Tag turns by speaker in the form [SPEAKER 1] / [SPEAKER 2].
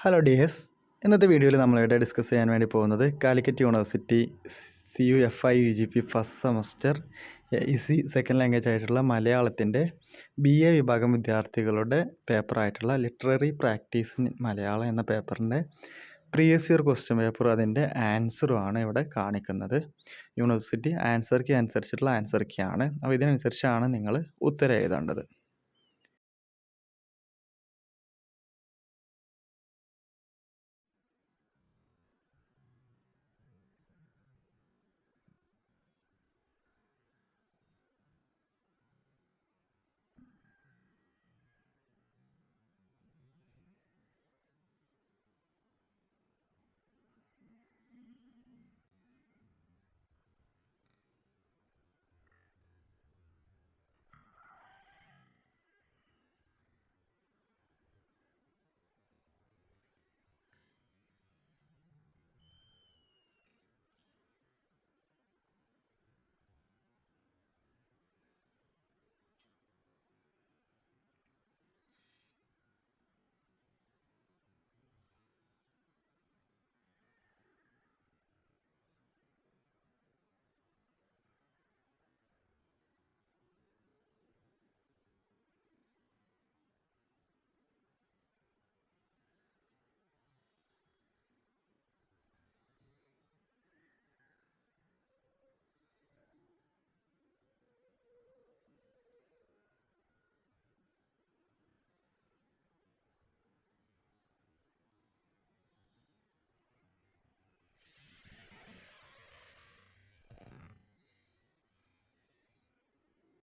[SPEAKER 1] Hello dears ഇന്നത്തെ വീഡിയോയിൽ നമ്മളിവിടെ ഡിസ്കസ് ചെയ്യാൻ വേണ്ടി പോകുന്നത് Calicut university C U F I U G P first semester E C second language ആയിട്ടുള്ള മലയാളത്തിന്റെ ബി എ വിഭാഗം വിദ്യാർത്ഥികളുടെ പേപ്പറായിട്ടുള്ള ലിറ്റററി പ്രാക്ടീസ് ഇൻ മലയാളം എന്ന പേപ്പറിന്റെ പ്രീവിയസ് ഇയർ ക്വസ്റ്റ്യൻ പേപ്പർ അതിന്റെ ആൻസറുമാണ് ഇവിടെ കാണിക്കുന്നത്. യൂണിവേഴ്സിറ്റി ആൻസർ കീ അനുസരിച്ചിട്ടുള്ള ആൻസർ കീ ആണ്. അപ്പോൾ ഇതിനനുസരിച്ചാണ് നിങ്ങൾ ഉത്തരം എഴുതേണ്ടത്.